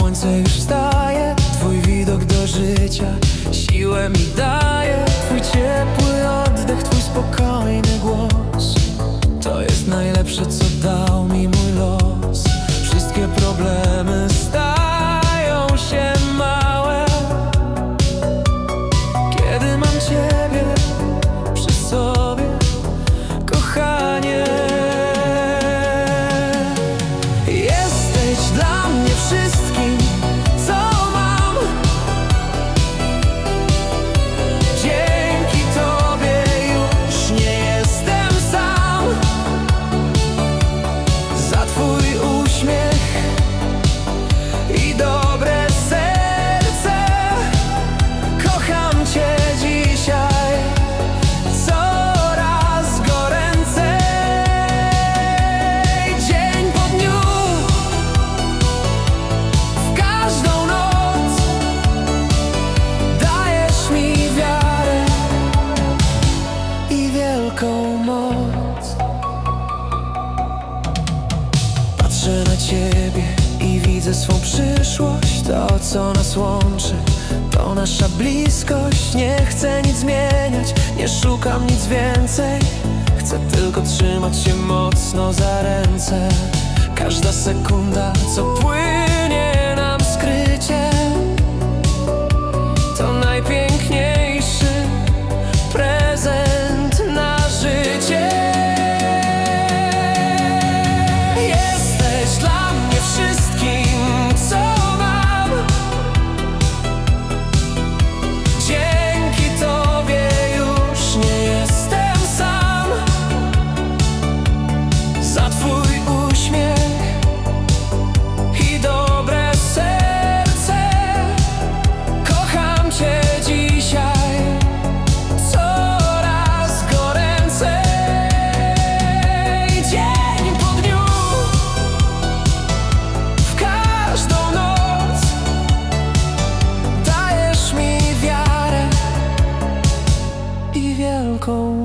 słońce już wstaje Twój widok do życia siłę mi daje. Twój ciepły oddech, twój spokojny głos To jest najlepsze, co dał mi mój los. Wszystkie problemy stają się małe. Kiedy mam Ciebie przy sobie, kochanie Jesteś dla mnie wszystkim, co nas łączy, to nasza bliskość Nie chcę nic zmieniać, nie szukam nic więcej. Chcę tylko trzymać się mocno za ręce. Każda sekunda, co płynie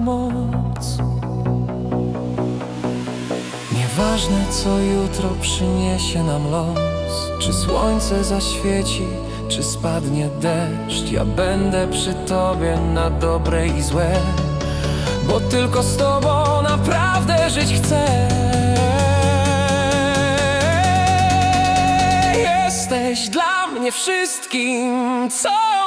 moc. Nieważne co jutro przyniesie nam los Czy słońce zaświeci, czy spadnie deszcz Ja będę przy tobie na dobre i złe Bo tylko z tobą naprawdę żyć chcę. Jesteś dla mnie wszystkim, co